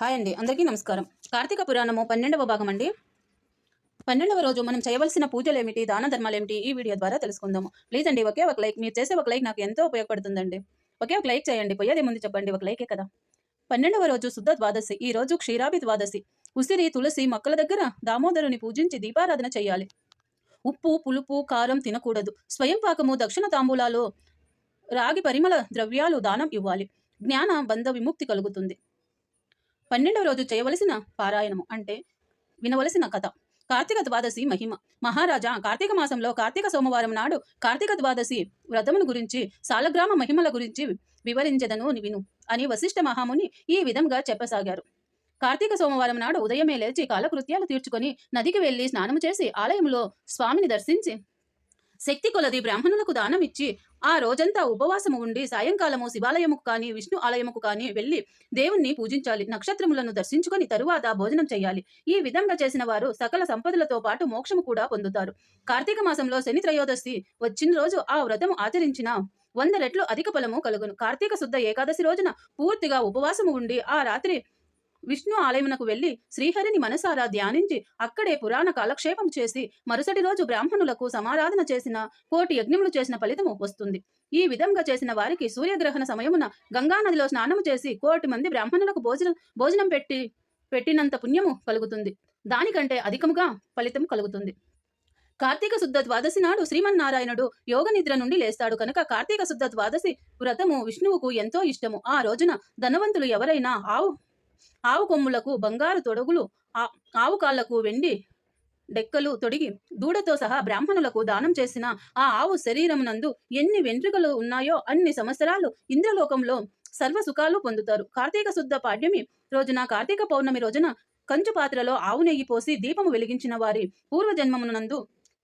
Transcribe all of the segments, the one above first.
Hi అండి అందరికీ నమస్కారం. కార్తీక పురాణము పన్నెండవ భాగం అండి పన్నెండవ రోజు మనం చేయవలసిన పూజలు ఏమిటి దాన ధర్మాలు ఏమిటి ఈ వీడియో ద్వారా తెలుసుకుందాము. ప్లీజ్ అండి ఒకే ఒక లైక్ మీరు చేసే ఒక లైక్ నాకు ఎంతో ఉపయోగపడుతుందండి. ఒకే ఒక లైక్ చేయండి పోయేది ముందు చెప్పండి ఒక లైకే కదా. పన్నెండవ రోజు శుద్ధ ద్వాదశి ఈ రోజు క్షీరాభి ద్వాదశి. ఉసిరి తులసి మొక్కల దగ్గర దామోదరుని పూజించి దీపారాధన చేయాలి. ఉప్పు పులుపు కారం తినకూడదు. స్వయం పాకము దక్షిణ తాంబూలాలు రాగి పరిమళ ద్రవ్యాలు దానం ఇవ్వాలి. జ్ఞాన బంధ విముక్తి కలుగుతుంది. పన్నెండవ రోజు చేయవలసిన పారాయణము అంటే వినవలసిన కథ. కార్తీక ద్వాదశి మహిమ. మహారాజా కార్తీక మాసంలో కార్తీక సోమవారం నాడు కార్తీక ద్వాదశి వ్రతమును గురించి సాలగ్రామ మహిమల గురించి వివరించదను విను అని వశిష్ఠ మహాముని ఈ విధంగా చెప్పసాగారు. కార్తీక సోమవారం నాడు ఉదయమే లేచి కాలకృత్యాలు తీర్చుకొని నదికి వెళ్ళి స్నానము చేసి ఆలయంలో స్వామిని దర్శించి శక్తి కొలది బ్రాహ్మణులకు దానం ఇచ్చి ఆ రోజంతా ఉపవాసము ఉండి సాయంకాలము శివాలయముకు కానీ విష్ణు ఆలయముకు కానీ వెళ్ళి దేవుణ్ణి పూజించాలి. నక్షత్రములను దర్శించుకొని తరువాత భోజనం చేయాలి. ఈ విధంగా చేసిన వారు సకల సంపదలతో పాటు మోక్షము కూడా పొందుతారు. కార్తీక మాసంలో శని త్రయోదశి వచ్చిన రోజు ఆ వ్రతము ఆచరించిన వంద రెట్లు అధిక ఫలము కలుగును. కార్తీక శుద్ధ ఏకాదశి రోజున పూర్తిగా ఉపవాసము ఉండి ఆ రాత్రి విష్ణు ఆలయమునకు వెళ్ళి శ్రీహరిని మనసారా ధ్యానించి అక్కడే పురాణ కాలక్షేపం చేసి మరుసటి రోజు బ్రాహ్మణులకు సమారాధన చేసిన కోటి యజ్ఞములు చేసిన ఫలితము వస్తుంది. ఈ విధంగా చేసిన వారికి సూర్యగ్రహణ సమయమున గంగా నదిలో స్నానము చేసి కోటి మంది బ్రాహ్మణులకు భోజనం భోజనం పెట్టి పెట్టినంత పుణ్యము కలుగుతుంది. దానికంటే అధికముగా ఫలితం కలుగుతుంది. కార్తీక శుద్ధ ద్వాదశి నాడు శ్రీమన్నారాయణుడు యోగ నిద్ర నుండి లేస్తాడు కనుక కార్తీక శుద్ధ ద్వాదశి వ్రతము విష్ణువుకు ఎంతో ఇష్టము. ఆ రోజున ధనవంతులు ఎవరైనా ఆవు ఆవు కొమ్ములకు బంగారు తొడుగులు ఆవు కాళ్ళకు వెండి డెక్కలు తొడిగి దూడతో సహా బ్రాహ్మణులకు దానం చేసిన ఆ ఆవు శరీరమునందు ఎన్ని వెంట్రుకలు ఉన్నాయో అన్ని సంవత్సరాలు ఇంద్రలోకంలో సర్వ సుఖాలు పొందుతారు. కార్తీక శుద్ధ పాడ్యమి రోజున కార్తీక పౌర్ణమి రోజున కంచు పాత్రలో ఆవు నెయ్యి పోసి దీపము వెలిగించిన వారి పూర్వజన్మమునందు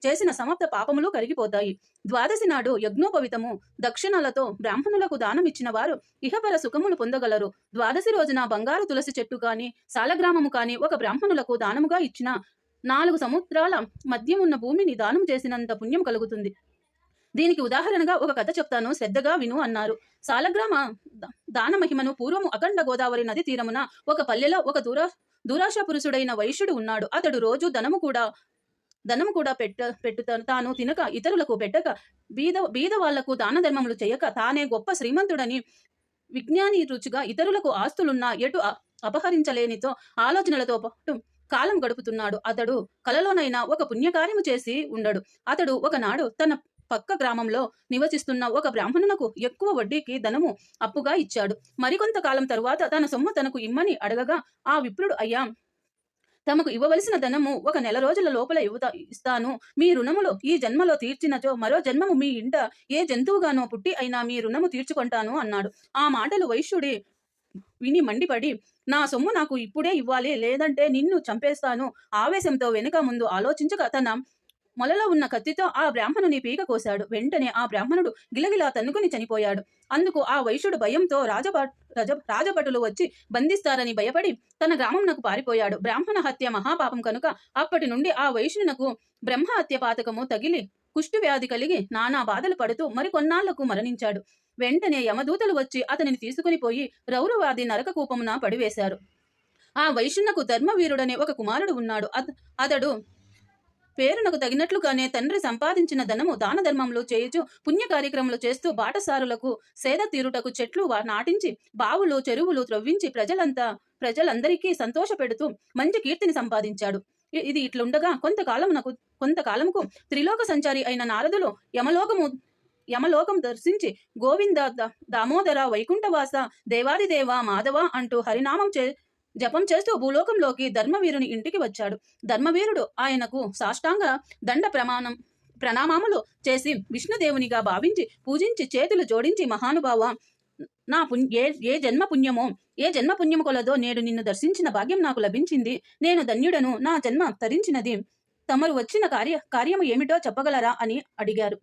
చేసిన సమస్త పాపములు కరిగిపోతాయి. ద్వాదశి నాడు యజ్ఞోపవితము. దక్షిణలతో బ్రాహ్మణులకు దానమిచ్చిన వారు ఇహపర సుఖములు పొందగలరు. ద్వాదశి రోజున బంగారు తులసి చెట్టు కాని సాలగ్రామము కాని ఒక బ్రాహ్మణులకు దానముగా ఇచ్చిన నాలుగు సముద్రాల మధ్యమున్న భూమిని దానం చేసినంత పుణ్యం కలుగుతుంది. దీనికి ఉదాహరణగా ఒక కథ చెప్తాను. శ్రద్ధగా విను అన్నారు. సాలగ్రామ దాన మహిమను పూర్వము అఖండ గోదావరి నది తీరమున ఒక పల్లెలో ఒక దూరా దురాశ పురుషుడైన వైశ్యుడు ఉన్నాడు. అతడు రోజు ధనము కూడా ధనము కూడా పెట్ట పెట్టు తాను తినక ఇతరులకు పెట్టక బీద బీద వాళ్ళకు దాన ధర్మములు చేయక తానే గొప్ప శ్రీమంతుడని విజ్ఞాని రుచిగా ఇతరులకు ఆస్తులున్నా ఎటు అపహరించలేనితో ఆలోచనలతో పాటు కాలం గడుపుతున్నాడు. అతడు కలలోనైనా ఒక పుణ్యకార్యము చేసి ఉండడు. అతడు ఒకనాడు తన పక్క గ్రామంలో నివసిస్తున్న ఒక బ్రాహ్మణునకు ఎక్కువ వడ్డీకి ధనము అప్పుగా ఇచ్చాడు. మరికొంత కాలం తరువాత తన సొమ్ము తనకు ఇమ్మని అడగగా ఆ విప్రుడు అయ్యా తమకు ఇవ్వవలసిన ధనము ఒక నెల రోజుల లోపల ఇవ్వతా ఇస్తాను. మీ రుణములు ఈ జన్మలో తీర్చినచో మరో జన్మము మీ ఇంట ఏ జంతువుగానో పుట్టి అయినా మీ రుణము తీర్చుకుంటాను అన్నాడు. ఆ మాటలు వైశ్యుడి విని మండిపడి నా సొమ్ము నాకు ఇప్పుడే ఇవ్వాలి లేదంటే నిన్ను చంపేస్తాను. ఆవేశంతో వెనుక ముందు ఆలోచించక తన మొలలో ఉన్న కత్తితో ఆ బ్రాహ్మణుని పీక కోశాడు. వెంటనే ఆ బ్రాహ్మణుడు గిలగిలా తన్నుకుని చనిపోయాడు. అందుకు ఆ వైశ్యుడు భయంతో రాజభట్ రజ రాజభటులు వచ్చి బంధిస్తారని భయపడి తన గ్రామంనకు పారిపోయాడు. బ్రాహ్మణ హత్య మహాపాపం కనుక అప్పటి నుండి ఆ వైశ్యునకు బ్రహ్మ హత్య పాతకము తగిలి కుష్టు వ్యాధి కలిగి నానా బాధలు పడుతూ మరికొన్నాళ్ళకు మరణించాడు. వెంటనే యమదూతలు వచ్చి అతనిని తీసుకుని పోయి రౌరవాది నరక కూపమున పడివేశారు. ఆ వైశ్యునకు ధర్మవీరుడనే ఒక కుమారుడు ఉన్నాడు. అతడు పేరునకు తగినట్లుగానే తండ్రి సంపాదించిన ధనము దాన ధర్మములు చేయుచు పుణ్య కార్యక్రమాలు చేస్తూ బాటసారులకు సేద తీరుటకు చెట్లు నాటించి బావులు చెరువులు త్రవ్వించి ప్రజలంతా ప్రజలందరికీ సంతోష పెడుతూ మంచి కీర్తిని సంపాదించాడు. ఇది ఇట్లుండగా కొంతకాలమునకు కొంతకాలముకు త్రిలోక సంచారి అయిన నారదులు యమలోకము యమలోకం దర్శించి గోవింద దామోదర వైకుంఠవాస దేవాదిదేవ మాధవ అంటూ హరినామం చే జపం చేస్తూ భూలోకంలోకి ధర్మవీరుని ఇంటికి వచ్చాడు. ధర్మవీరుడు ఆయనకు సాష్టాంగ దండ ప్రమాణం ప్రణామాములు చేసి విష్ణుదేవునిగా భావించి పూజించి చేతులు జోడించి మహానుభావ నా పుణ్య ఏ ఏ జన్మ పుణ్యమో ఏ జన్మ పుణ్యము కొలదో నేడు నిన్ను దర్శించిన భాగ్యం నాకు లభించింది. నేను ధన్యుడను నా జన్మ తరించినది. తమరు వచ్చిన కార్య కార్యము ఏమిటో చెప్పగలరా అని అడిగారు.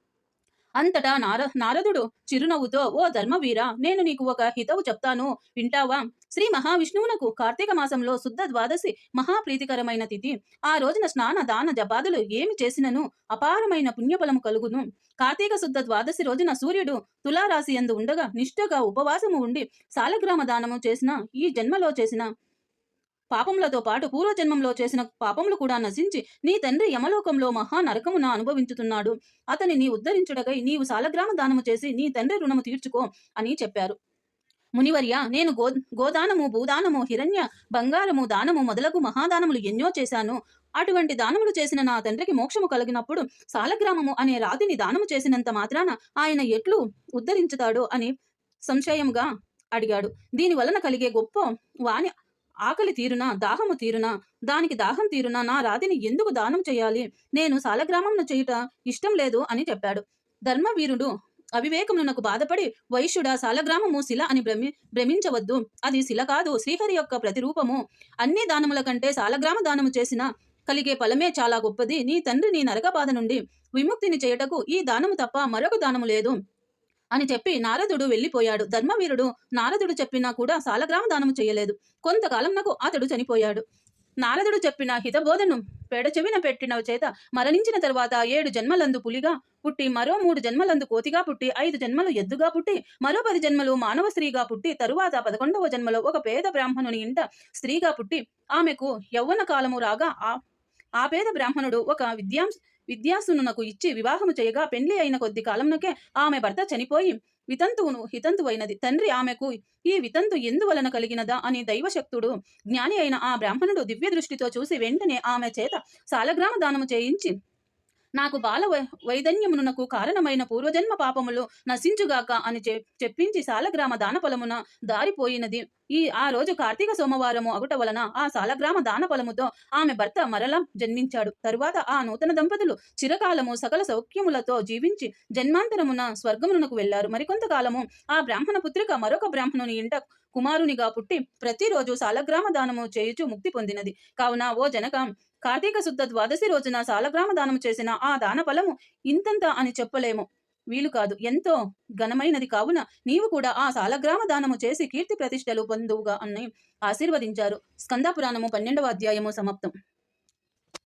అంతటా నార నారదుడు చిరునవ్వుతో ఓ ధర్మవీర నేను నీకు ఒక హితవు చెప్తాను. వింటావా? శ్రీ మహావిష్ణువునకు కార్తీక మాసంలో శుద్ధ ద్వాదశి మహాప్రీతికరమైన తిథి. ఆ రోజున స్నాన దాన జపాదులు ఏమి చేసినను? అపారమైన పుణ్యఫలము కలుగును. కార్తీక శుద్ధ ద్వాదశి రోజున సూర్యుడు తులారాశి యందు ఉండగా నిష్ఠగా ఉపవాసము ఉండి సాలగ్రామ దానము చేసిన ఈ జన్మలో చేసిన పాపములతో పాటు పూర్వజన్మంలో చేసిన పాపములు కూడా నశించి నీ తండ్రి యమలోకంలో మహా నరకమున అనుభవించుతున్నాడు. అతనిని ఉద్ధరించుటకై నీవు సాలగ్రామ దానము చేసి నీ తండ్రి రుణము తీర్చుకో అని చెప్పారు. మునివర్య నేను గో గోదానము భూదానము హిరణ్య బంగారము దానము మొదలగు మహాదానములు ఎన్నో చేశాను. అటువంటి దానములు చేసిన నా తండ్రికి మోక్షము కలిగినప్పుడు సాలగ్రామము అనే రాతిని దానము చేసినంత మాత్రాన ఆయన ఎట్లు ఉద్ధరించుతాడు అని సంశయంగా అడిగాడు. దీని వలన కలిగే గొప్ప వాణి ఆకలి తీరునా దాహము తీరునా? దానికి దాహం తీరునా? నా రాతిని ఎందుకు దానం చేయాలి? నేను సాలగ్రామంను చేయుట ఇష్టం లేదు అని చెప్పాడు. ధర్మవీరుడు అవివేకమునకు బాధపడి వైశ్యుడ సాలగ్రామము శిల అని భ్రమి భ్రమించవద్దు. అది శిల కాదు శ్రీహరి యొక్క ప్రతిరూపము. అన్ని దానముల కంటే సాలగ్రామ దానము చేసిన కలిగే ఫలమే చాలా గొప్పది. నీ తండ్రి నీ నరక బాధ నుండి విముక్తిని చేయుటకు ఈ దానము తప్ప మరొక దానము లేదు. అని చెప్పి నారదుడు వెళ్ళిపోయాడు. ధర్మవీరుడు నారదుడు చెప్పినా కూడా సాలగ్రామ దానము చేయలేదు కొంతకాలంనకు అతడు చనిపోయాడు. నారదుడు చెప్పిన హితబోధను పెడచెవిన పెట్టిన చేత మరణించిన తర్వాత ఏడు జన్మలందు పులిగా పుట్టి మరో మూడు జన్మలందు కోతిగా పుట్టి ఐదు జన్మలు ఎద్దుగా పుట్టి మరో పది జన్మలు మానవ స్త్రీగా పుట్టి తరువాత పదకొండవ జన్మలో ఒక పేద బ్రాహ్మణుని ఇంట స్త్రీగా పుట్టి ఆమెకు యవ్వన కాలము రాగా ఆ ఆ పేద బ్రాహ్మణుడు ఒక విద్యాంశ విద్యాసునకు ఇచ్చి వివాహము చేయగా పెండ్లి అయిన కొద్ది కాలంనకే ఆమె భర్త చనిపోయి వితంతువును హితంతువైనది తండ్రి ఆమెకు ఈ వితంతు ఎందువలన కలిగినదా అని దైవశక్తుడు జ్ఞాని అయిన ఆ బ్రాహ్మణుడు దివ్య దృష్టితో చూసి వెంటనే ఆమె చేత సాలగ్రామ దానము చేయించి నాకు బాల వై- వైదన్యమునకు కారణమైన పూర్వజన్మ పాపములు నశించుగాక అని చెప్పించి సాలగ్రామ దానపలమున దారిపోయినది. ఈ ఆ రోజు కార్తీక సోమవారము అగుట వలన ఆ సాలగ్రామ దాన ఫలముతో ఆమె భర్త మరలా జన్మించాడు. తరువాత ఆ నూతన దంపతులు చిరకాలము సకల సౌఖ్యములతో జీవించి జన్మాంతరమున స్వర్గమునకు వెళ్ళారు మరికొంతకాలము ఆ బ్రాహ్మణ పుత్రిక మరొక బ్రాహ్మణుని ఇంట కుమారునిగా పుట్టి ప్రతిరోజు సాలగ్రామ దానము చేయుచు ముక్తి పొందినది. కావున ఓ జనక కార్తీక శుద్ధ ద్వాదశి రోజున సాలగ్రామ దానము చేసిన ఆ దాన ఫలము ఇంతంత అని చెప్పలేము. వీలు కాదు. ఎంతో ఘనమైనది కావున నీవు కూడా ఆ సాలగ్రామ దానము చేసి కీర్తి ప్రతిష్టలు పొందువుగా అని ఆశీర్వదించారు. స్కంద పురాణము పన్నెండవ అధ్యాయము సమాప్తం.